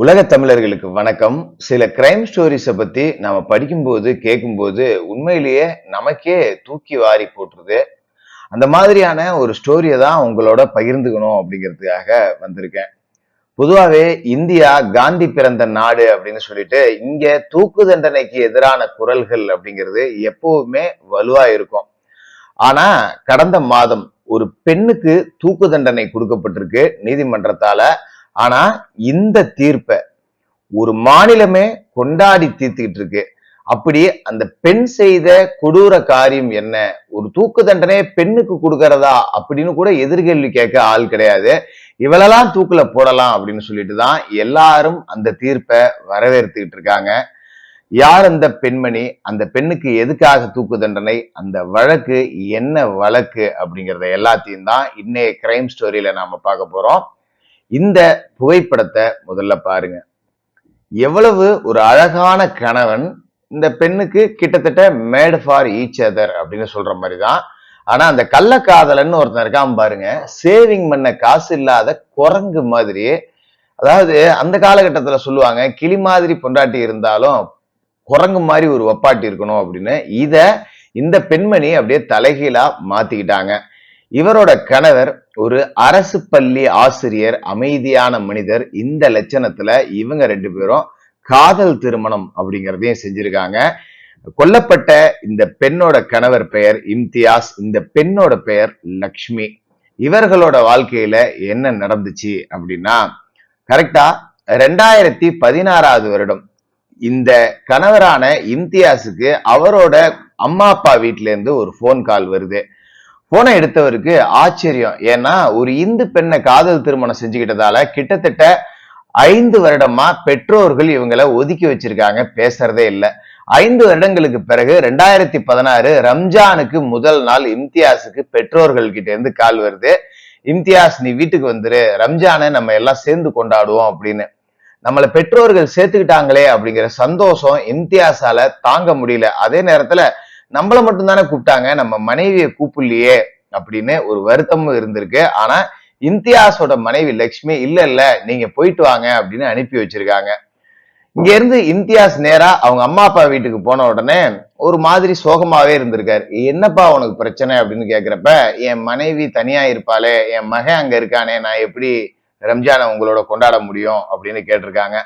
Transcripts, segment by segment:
உலக தமிழர்களுக்கு வணக்கம். சில கிரைம் ஸ்டோரிஸை பத்தி நாம படிக்கும்போது கேட்கும்போது உண்மையிலேயே நமக்கே தூக்கி வாரி போட்டுருது. அந்த மாதிரியான ஒரு ஸ்டோரியை தான் உங்களோட பகிர்ந்துக்கணும் அப்படிங்கிறதுக்காக வந்திருக்கேன். பொதுவாகவே இந்தியா காந்தி பிறந்த நாடு அப்படின்னு சொல்லிட்டு இங்க தூக்கு தண்டனைக்கு எதிரான குரல்கள் அப்படிங்கிறது எப்பவுமே வலுவா இருக்கும். ஆனா கடந்த மாதம் ஒரு பெண்ணுக்கு தூக்கு தண்டனை கொடுக்கப்பட்டிருக்கு நீதிமன்றத்தால. ஆனா இந்த தீர்ப்பை ஒரு மாநிலமே கொண்டாடி தீர்த்துக்கிட்டு இருக்கு அப்படி அந்த பெண் செய்த கொடூர காரியம் என்ன? ஒரு தூக்கு தண்டனை பெண்ணுக்கு கொடுக்கறதா? அப்படின்னு கூட எதிர்கேள்வி கேட்க ஆள் கிடையாது. இவளெல்லாம் தூக்குல போடலாம் அப்படின்னு சொல்லிட்டு தான் எல்லாரும் அந்த தீர்ப்பை வரவேற்றுக்கிட்டு இருக்காங்க யார் அந்த பெண்மணி? அந்த பெண்ணுக்கு எதுக்காக தூக்கு தண்டனை? அந்த வழக்கு என்ன வழக்கு அப்படிங்கிறத எல்லாத்தையும் தான் இன்னைய கிரைம் ஸ்டோரியில நாம பார்க்க போறோம். இந்த புகைப்படத்தை முதல்ல பாருங்க. எவ்வளவு ஒரு அழகான கணவன் இந்த பெண்ணுக்கு கிட்டத்தட்ட மேட் ஃபார் ஈச் அதர் அப்படின்னு சொல்ற மாதிரி தான் ஆனா அந்த கள்ளக்காதலன்னு ஒருத்தன் இருக்கான் பாருங்க. சேவிங் பண்ண காசு இல்லாத குரங்கு மாதிரி அதாவது அந்த காலகட்டத்தில் சொல்லுவாங்க கிளி மாதிரி பொண்டாட்டி இருந்தாலும் குரங்கு மாதிரி ஒரு ஒப்பாட்டி இருக்கணும் அப்படின்னு. இதை இந்த பெண்மணி அப்படியே தலைகீழா மாத்திக்கிட்டாங்க. இவரோட கணவர் ஒரு அரசு பள்ளி ஆசிரியர் அமைதியான மனிதர். இந்த லட்சணத்துல இவங்க ரெண்டு பேரும் காதல் திருமணம் அப்படிங்கிறதையும் செஞ்சிருக்காங்க. கொல்லப்பட்ட இந்த பெண்ணோட கணவர் பெயர் இம்தியாஸ் இந்த பெண்ணோட பெயர் லக்ஷ்மி. இவர்களோட வாழ்க்கையில என்ன நடந்துச்சு அப்படின்னா கரெக்டா ரெண்டாயிரத்தி பதினாறாவது வருடம். இந்த கணவரான இம்தியாஸுக்கு அவரோட அம்மா அப்பா வீட்டில இருந்து ஒரு ஃபோன் கால் வருது. போனை எடுத்தவருக்கு ஆச்சரியம். ஏன்னா ஒரு இந்து பெண்ணை காதல் திருமணம் செஞ்சுக்கிட்டதால கிட்டத்தட்ட ஐந்து வருடமா பெற்றோர்கள் இவங்களை ஒதுக்கி வச்சிருக்காங்க பேசுறதே இல்லை. ஐந்து வருடங்களுக்கு பிறகு ரெண்டாயிரத்தி பதினாறு ரம்ஜானுக்கு முதல் நாள் இம்தியாஸுக்கு பெற்றோர்கள் கிட்ட இருந்து கால் வருது. இம்தியாஸ் நீ வீட்டுக்கு வந்துரு ரம்ஜானை நம்ம எல்லாம் சேர்ந்து கொண்டாடுவோம் அப்படின்னு. நம்மளை பெற்றோர்கள் சேர்த்துக்கிட்டாங்களே அப்படிங்கிற சந்தோஷம் இம்தியாஸால தாங்க முடியல. அதே நேரத்துல நம்மள மட்டும்தானே கூப்பிட்டாங்க நம்ம மனைவியை கூப்பிடலையே அப்படின்னு ஒரு வருத்தமும் இருந்திருக்கு. ஆனா இம்தியாஸோட மனைவி லக்ஷ்மி இல்ல இல்ல நீங்க போயிட்டு வாங்க அப்படின்னு அனுப்பி வச்சிருக்காங்க. இங்க இருந்து இம்தியாஸ் நேரா அவங்க அம்மா அப்பா வீட்டுக்கு போன உடனே ஒரு மாதிரி சோகமாவே இருந்திருக்காரு. என்னப்பா உனக்கு பிரச்சனை? அப்படின்னு கேக்குறப்ப என் மனைவி தனியா இருப்பாளே என் மகன் அங்க இருக்கானே நான் எப்படி ரம்ஜானை உங்களோட கொண்டாட முடியும்? அப்படின்னு கேட்டிருக்காங்க.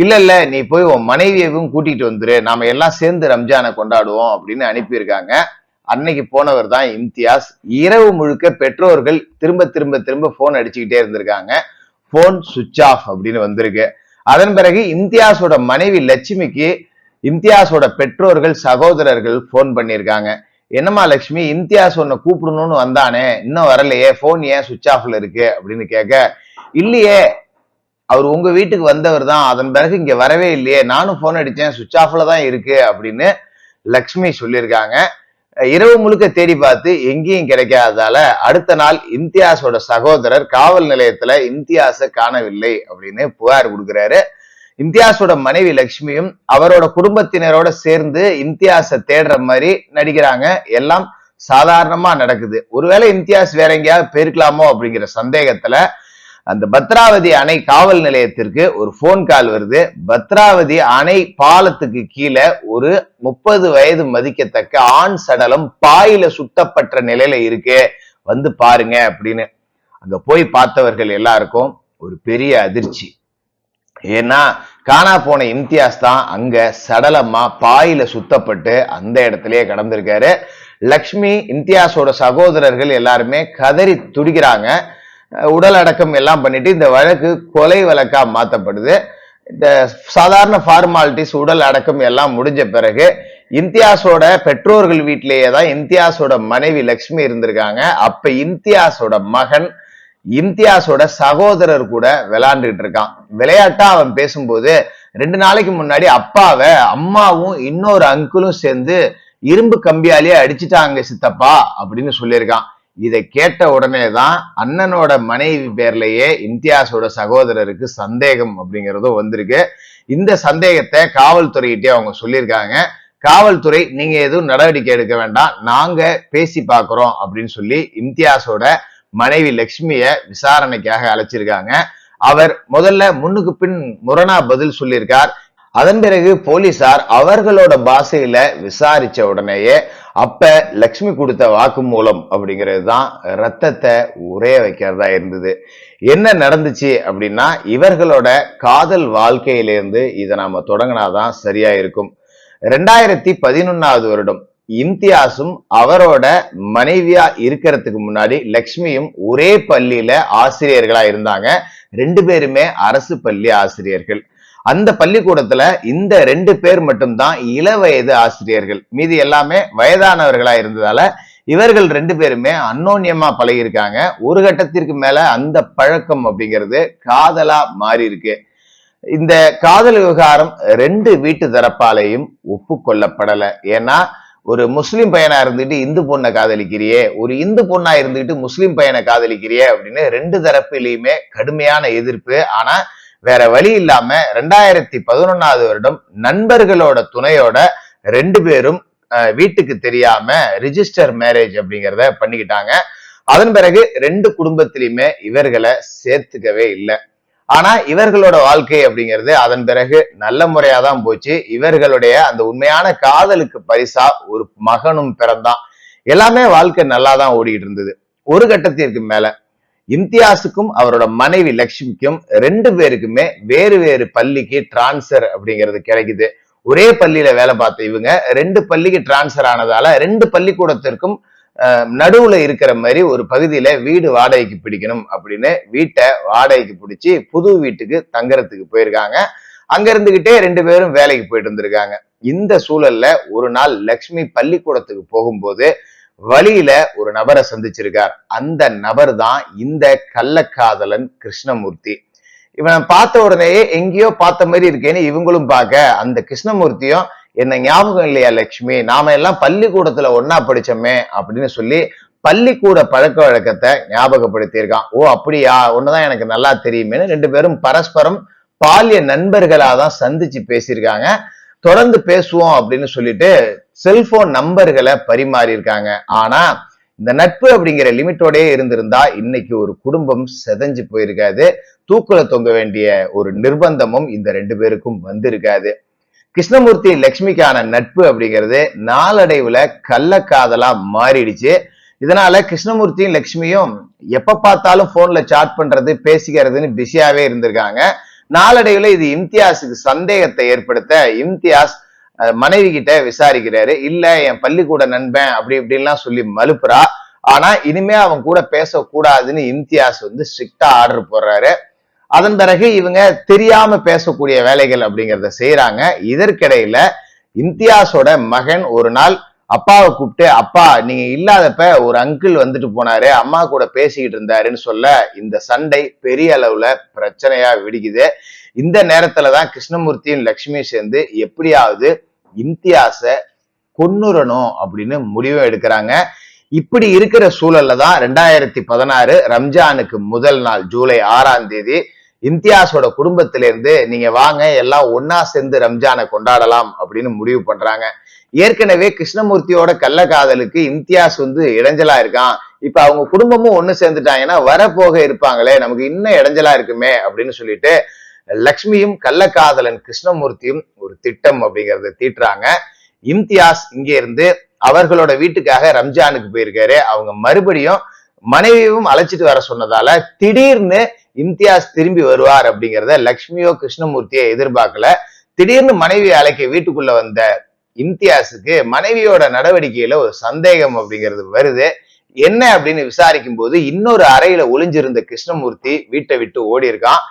இல்ல இல்ல நீ போய் உன் மனைவியவும் கூட்டிட்டு வந்துரு. நாம எல்லாம் சேர்ந்து ரம்ஜானை கொண்டாடுவோம் அப்படின்னு அனுப்பியிருக்காங்க. அன்னைக்கு போனவர் தான் இம்தியாஸ். இரவு முழுக்க பெற்றோர்கள் திரும்ப திரும்ப திரும்ப போன் அடிச்சுக்கிட்டே இருந்திருக்காங்க. போன் சுவிச் ஆஃப் அப்படின்னு வந்திருக்கு. அதன் பிறகு இம்தியாஸோட மனைவி லட்சுமிக்கு இம்தியாஸோட பெற்றோர்கள் சகோதரர்கள் போன் பண்ணியிருக்காங்க. என்னம்மா லட்சுமி இம்தியாஸ் உன்னை கூப்பிடணும்னு வந்தானே. இன்னும் வரலையே. போன் ஏன் சுவிச் ஆஃப்ல இருக்கு? அப்படின்னு கேட்க இல்லையே. அவர் உங்க வீட்டுக்கு வந்தவர் தான் அதன் பிறகு இங்க வரவே இல்லையே நானும் போன் அடிச்சேன் சுவிச் ஆஃப்ல தான் இருக்கு அப்படின்னு லக்ஷ்மி சொல்லியிருக்காங்க. இரவு முழுக்க தேடி பார்த்து எங்கேயும் கிடைக்காததால அடுத்த நாள் இம்தியாஸோட சகோதரர் காவல் நிலையத்துல இம்தியாஸை காணவில்லை அப்படின்னு புகார் கொடுக்குறாரு. இம்தியாஸோட மனைவி லக்ஷ்மியும் அவரோட குடும்பத்தினரோட சேர்ந்து இம்தியாஸை தேடுற மாதிரி நடிக்கிறாங்க. எல்லாம் சாதாரணமா நடக்குது. ஒருவேளை இம்தியாஸ் வேற எங்கேயாவது போயிருக்கலாமோ அப்படிங்கிற சந்தேகத்துல அந்த பத்ராவதி அணை காவல் நிலையத்திற்கு ஒரு போன் கால் வருது. பத்ராவதி அணை பாலத்துக்கு கீழே ஒரு முப்பது வயது மதிக்கத்தக்க ஆண் சடலம் பாயில சுத்தப்பட்ட நிலையில இருக்கு. வந்து பாருங்க அப்படின்னு. அங்க போய் பார்த்தவர்கள் எல்லாருக்கும் ஒரு பெரிய அதிர்ச்சி. ஏன்னா காணா போன இம்தியாஸ் தான் அங்க சடலமா பாயில சுத்தப்பட்டு அந்த இடத்துலயே கடந்திருக்காரு. லக்ஷ்மி இம்தியாஸோட சகோதரர்கள் எல்லாருமே கதறி துடிக்கிறாங்க. உடல் அடக்கம் எல்லாம் பண்ணிட்டு இந்த வழக்கு கொலை வழக்கா மாத்தப்படுது. இந்த சாதாரண ஃபார்மாலிட்டிஸ் உடல் அடக்கம் எல்லாம் முடிஞ்ச பிறகு இம்தியாஸோட பெற்றோர்கள் வீட்டிலேயே தான் இம்தியாஸோட மனைவி லக்ஷ்மி இருந்திருக்காங்க. அப்ப இம்தியாஸோட மகன் இம்தியாஸோட சகோதரர் கூட விளையாண்டுட்டு இருக்கான். விளையாட்டா அவன் பேசும்போது ரெண்டு நாளைக்கு முன்னாடி அப்பாவை அம்மாவும் இன்னொரு அங்கிளும் சேர்ந்து இரும்பு கம்பியாலேயே அடிச்சுட்டாங்க சித்தப்பா அப்படின்னு சொல்லியிருக்கான். இதை கேட்ட உடனே தான் அண்ணனோட மனைவி பேர்லயே இம்தியாஸோட சகோதரருக்கு சந்தேகம் அப்படிங்கிறதும் வந்திருக்கு. இந்த சந்தேகத்தை காவல்துறையிட்டே அவங்க சொல்லியிருக்காங்க. காவல்துறை நீங்க எதுவும் நடவடிக்கை எடுக்க வேண்டாம். நாங்க பேசி பார்க்குறோம். அப்படின்னு சொல்லி இம்தியாஸோட மனைவி லக்ஷ்மிய விசாரணைக்காக அழைச்சிருக்காங்க. அவர் முதல்ல முன்னுக்கு பின் முரணா பதில் சொல்லியிருக்கார். அதன் பிறகு போலீசார் அவர்களோட பாஷையில விசாரிச்ச உடனேயே அப்ப லக்ஷ்மி கொடுத்த வாக்குமூலம் அப்படிங்கிறது தான் ரத்தத்தை உரைய வைக்கிறதா இருந்தது. என்ன நடந்துச்சு அப்படின்னா இவர்களோட காதல் வாழ்க்கையிலேருந்து இதை நாம தொடங்கினாதான் சரியா இருக்கும். ரெண்டாயிரத்தி பதினொன்னாவது வருடம் இம்தியாஸும் அவரோட மனைவியா இருக்கிறதுக்கு முன்னாடி லக்ஷ்மியும் ஒரே பள்ளியில ஆசிரியர்களா இருந்தாங்க. ரெண்டு பேருமே அரசு பள்ளி ஆசிரியர்கள். அந்த பள்ளிக்கூடத்துல இந்த ரெண்டு பேர் மட்டும்தான் இளவயது ஆசிரியர்கள். மீதி எல்லாமே வயதானவர்களா இருந்ததால இவர்கள் ரெண்டு பேருமே அன்னோன்யமா பழகியிருக்காங்க. ஒரு கட்டத்திற்கு மேல அந்த பழக்கம் அப்படிங்கிறது காதலா மாறி இருக்கு இந்த காதல் விவகாரம் ரெண்டு வீட்டு தரப்பாலையும் ஒப்புக்கொள்ளப்படல. ஏன்னா ஒரு முஸ்லீம் பையனா இருந்துட்டு இந்து பொண்ணை காதலிக்கிறியே ஒரு இந்து பொண்ணா இருந்துட்டு முஸ்லீம் பையனை காதலிக்கிறியே அப்படின்னு ரெண்டு தரப்பிலையுமே கடுமையான எதிர்ப்பு. ஆனா வேற வழி இல்லாம ரெண்டாயிரத்தி பதினொன்னாவது வருடம் நண்பர்களோட துணையோட ரெண்டு பேரும் வீட்டுக்கு தெரியாம ரிஜிஸ்டர் மேரேஜ் அப்படிங்கிறத பண்ணிக்கிட்டாங்க. அதன் பிறகு ரெண்டு குடும்பத்திலையுமே இவர்களை சேர்த்துக்கவே இல்லை. ஆனா இவர்களோட வாழ்க்கை அப்படிங்கிறது அதன் பிறகு நல்ல முறையா தான் போச்சு. இவர்களுடைய அந்த உண்மையான காதலுக்கு பரிசா ஒரு மகனும் பிறந்தான். எல்லாமே வாழ்க்கை நல்லா தான் ஓடிக்கிட்டு இருந்தது. ஒரு கட்டத்திற்கு மேல இம்தியாஸுக்கும் அவரோட மனைவி லட்சுமிக்கும் ரெண்டு பேருக்குமே வேறு வேறு பள்ளிக்கு டிரான்ஸ்ஃபர் அப்படிங்கிறது கிடைக்குது. ஒரே பள்ளியில வேலை பார்த்த இவங்க ரெண்டு பள்ளிக்கு டிரான்ஸ்ஃபர் ஆனதால ரெண்டு பள்ளிக்கூடத்திற்கும் நடுவுல இருக்கிற மாதிரி ஒரு பகுதியில வீடு வாடகைக்கு பிடிக்கணும் அப்படின்னு வீட்டை வாடகைக்கு பிடிச்சி புது வீட்டுக்கு தங்குறதுக்கு போயிருக்காங்க. அங்க இருந்துகிட்டே ரெண்டு பேரும் வேலைக்கு போயிட்டு இருந்திருக்காங்க இந்த சூழல்ல ஒரு நாள் லக்ஷ்மி பள்ளிக்கூடத்துக்கு போகும்போது வழியில ஒரு நபரை சந்திச்சிருக்கார். அந்த நபர் தான் இந்த கள்ளக்காதலன் கிருஷ்ணமூர்த்தி. இவனை பார்த்த உடனேயே எங்கேயோ பார்த்த மாதிரி இருக்கேன்னு இவங்களும் பார்க்க அந்த கிருஷ்ணமூர்த்தியும் என்ன ஞாபகம் இல்லையா லட்சுமி நாம எல்லாம் பள்ளிக்கூடத்துல ஒன்னா படிச்சோமே அப்படின்னு சொல்லி பள்ளிக்கூட பழக்க வழக்கத்தை ஞாபகப்படுத்தியிருக்கான். ஓ அப்படியா? ஒண்ணுதான் எனக்கு நல்லா தெரியுமேனு ரெண்டு பேரும் பரஸ்பரம் பாலிய நண்பர்களாக தான் சந்திச்சு பேசியிருக்காங்க. தொடர்ந்து பேசுவோம் அப்படின்னு சொல்லிட்டு செல்போன் நம்பர்களை பரிமாறி இருக்காங்க ஆனா இந்த நட்பு அப்படிங்கிற லிமிட்டோடயே இருந்திருந்தா இன்னைக்கு ஒரு குடும்பம் செதஞ்சு போயிருக்காது. தூக்குல தொங்க வேண்டிய ஒரு நிர்பந்தமும் இந்த ரெண்டு பேருக்கும் வந்திருக்காது. கிருஷ்ணமூர்த்தி லக்ஷ்மிக்கான நட்பு அப்படிங்கிறது நாளடைவுல கள்ளக்காதலா மாறிடுச்சு. இதனால கிருஷ்ணமூர்த்தியும் லக்ஷ்மியும் எப்ப பார்த்தாலும் போன்ல சாட் பண்றது பேசிக்கிறதுன்னு பிஸியாவே இருந்திருக்காங்க. நாளடைவுல இது இம்தியாஸுக்கு சந்தேகத்தை ஏற்படுத்த இம்தியாஸ் மனைவி கிட்ட விசாரிக்கிறாரு இல்ல என் பள்ளிக்கூட நண்பன் அப்படி இப்படின்லாம் சொல்லி மலுப்புறா. ஆனா இனிமே அவன் கூட பேசக்கூடாதுன்னு இம்தியாஸ் வந்து ஸ்ட்ரிக்டா ஆர்டர் போடுறாரு. அதன் பிறகு இவங்க தெரியாம பேசக்கூடிய வேலைகள் அப்படிங்கிறத செய்யறாங்க இதற்கிடையில இம்தியாஸோட மகன் ஒரு நாள் அப்பாவை கூப்பிட்டு அப்பா நீங்க இல்லாதப்ப ஒரு அங்கிள் வந்துட்டு போனாரு. அம்மா கூட பேசிக்கிட்டு இருந்தாருன்னு சொல்ல இந்த சண்டை பெரிய அளவுல பிரச்சனையா வெடிக்குது. இந்த நேரத்துலதான் கிருஷ்ணமூர்த்தியும் லக்ஷ்மியும் சேர்ந்து எப்படியாவது இம்தியாச கொன்னுறணும் அப்படின்னு முடிவு எடுக்கிறாங்க. இப்படி இருக்கிற சூழல்ல தான் ரெண்டாயிரத்தி பதினாறு ரம்ஜானுக்கு முதல் நாள் ஜூலை ஆறாம் தேதி இம்தியாஸோட குடும்பத்திலேருந்து நீங்க வாங்க எல்லாம் ஒன்னா சேர்ந்து ரம்ஜானை கொண்டாடலாம் அப்படின்னு முடிவு பண்றாங்க. ஏற்கனவே கிருஷ்ணமூர்த்தியோட கள்ளக்காதலுக்கு இம்தியாஸ் வந்து இடைஞ்சலா இருக்கான். இப்ப அவங்க குடும்பமும் ஒண்ணு சேர்ந்துட்டாங்கன்னா வரப்போக இருப்பாங்களே நமக்கு இன்னும் இடைஞ்சலா இருக்குமே அப்படின்னு சொல்லிட்டு லக்ஷ்மியும் கள்ளக்காதலன் கிருஷ்ணமூர்த்தியும் ஒரு திட்டம் அப்படிங்கறத தீட்டுறாங்க. இம்தியாஸ் இங்க இருந்து அவர்களோட வீட்டுக்காக ரம்ஜானுக்கு போயிருக்காரு. அவங்க மறுபடியும் மனைவியும் அழைச்சிட்டு வர சொன்னதால திடீர்னு இம்தியாஸ் திரும்பி வருவார் அப்படிங்கிறத லக்ஷ்மியோ கிருஷ்ணமூர்த்தியோ எதிர்பார்க்கல. திடீர்னு மனைவி அழைக்க வீட்டுக்குள்ள வந்த இம்தியாஸுக்கு மனைவியோட நடவடிக்கையில ஒரு சந்தேகம் அப்படிங்கிறது வருது. என்ன அப்படின்னு விசாரிக்கும் போது இன்னொரு அறையில ஒளிஞ்சிருந்த கிருஷ்ணமூர்த்தி வீட்டை விட்டு ஓடி இருக்கான்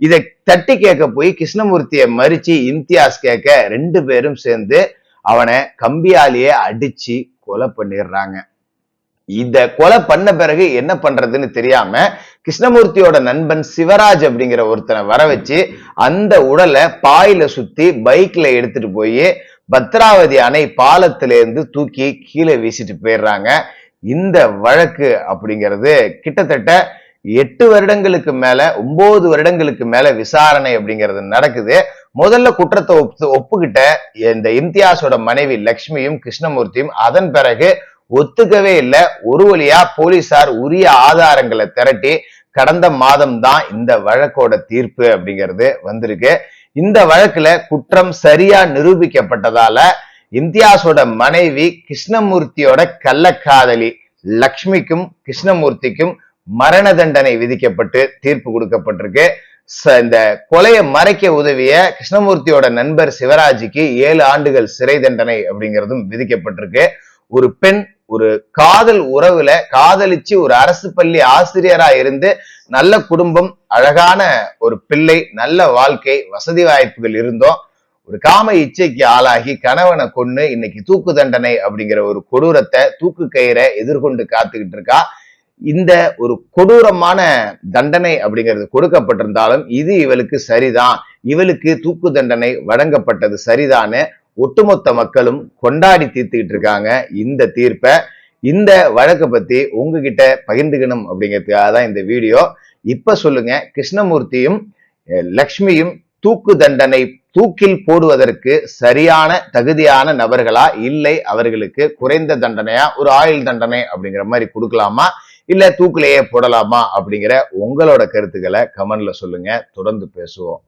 இதை தட்டி கேட்க போய் கிருஷ்ணமூர்த்தியை மறிச்சு இம்தியாஸ் கேட்க ரெண்டு பேரும் சேர்ந்து அவனை கம்பியாலேயே அடிச்சு கொலை பண்ணிடுறாங்க. இத கொலை பண்ண பிறகு என்ன பண்றதுன்னு தெரியாம கிருஷ்ணமூர்த்தியோட நண்பன் சிவராஜ் அப்படிங்கிற ஒருத்தனை வர வச்சு அந்த உடலை பாயில சுத்தி பைக்ல எடுத்துட்டு போய் பத்ராவதி அணை பாலத்தில இருந்து தூக்கி கீழே வீசிட்டு போயிடுறாங்க. இந்த வழக்கு அப்படிங்கிறது கிட்டத்தட்ட எட்டு வருடங்களுக்கு மேல ஒன்பது வருடங்களுக்கு மேல விசாரணை அப்படிங்கிறது நடக்குது. முதல்ல குற்றத்தை ஒப்பு ஒப்புக்கிட்ட இந்த இம்தியாஸோட மனைவி லக்ஷ்மியும் கிருஷ்ணமூர்த்தியும் அதன் பிறகு ஒத்துக்கவே இல்லை. ஒரு வழியா போலீசார் உரிய ஆதாரங்களை திரட்டி கடந்த மாதம் தான் இந்த வழக்கோட தீர்ப்பு அப்படிங்கிறது வந்திருக்கு. இந்த வழக்குல குற்றம் சரியா நிரூபிக்கப்பட்டதால இம்தியாஸோட மனைவி கிருஷ்ணமூர்த்தியோட கள்ளக்காதலி லக்ஷ்மிக்கும் கிருஷ்ணமூர்த்திக்கும் மரண தண்டனை விதிக்கப்பட்டு தீர்ப்பு கொடுக்கப்பட்டிருக்கு. இந்த கொலையை மறைக்க உதவிய கிருஷ்ணமூர்த்தியோட நண்பர் சிவராஜுக்கு ஏழு ஆண்டுகள் சிறை தண்டனை அப்படிங்கிறதும் விதிக்கப்பட்டிருக்கு. ஒரு பெண் ஒரு காதல் உறவுல காதலிச்சு ஒரு அரசு பள்ளி ஆசிரியரா இருந்து நல்ல குடும்பம் அழகான ஒரு பிள்ளை நல்ல வாழ்க்கை வசதி வாய்ப்புகள் இருந்தோம். ஒரு காம இச்சைக்கு ஆளாகி கணவனை கொன்னு இன்னைக்கு தூக்கு தண்டனை அப்படிங்கிற ஒரு கொடூரத்தை தூக்கு கயிறை எதிர்கொண்டு காத்துக்கிட்டு இருக்கா. இந்த ஒரு கொடூரமான தண்டனை அப்படிங்கிறது கொடுக்கப்பட்டிருந்தாலும் இது இவளுக்கு சரிதான். இவளுக்கு தூக்கு தண்டனை வழங்கப்பட்டது சரிதான்னு ஒட்டுமொத்த மக்களும் கொண்டாடி தீர்த்துக்கிட்டு இருக்காங்க இந்த தீர்ப்பை. இந்த வழக்கை பத்தி உங்ககிட்ட பகிர்ந்துக்கணும் அப்படிங்கிறதுக்காக தான் இந்த வீடியோ. இப்ப சொல்லுங்க கிருஷ்ணமூர்த்தியும் லக்ஷ்மியும் தூக்கு தண்டனை தூக்கில் போடுவதற்கு சரியான தகுதியான நபர்களா? இல்லை அவர்களுக்கு குறைந்த தண்டனையா? ஒரு ஆயுள் தண்டனை அப்படிங்கிற மாதிரி கொடுக்கலாமா? இல்ல தூக்கிலேயே போடலாமா அப்படிங்கிற உங்களோட கருத்துக்களை கமெண்ட்ல சொல்லுங்க. தொடர்ந்து பேசுவோம்.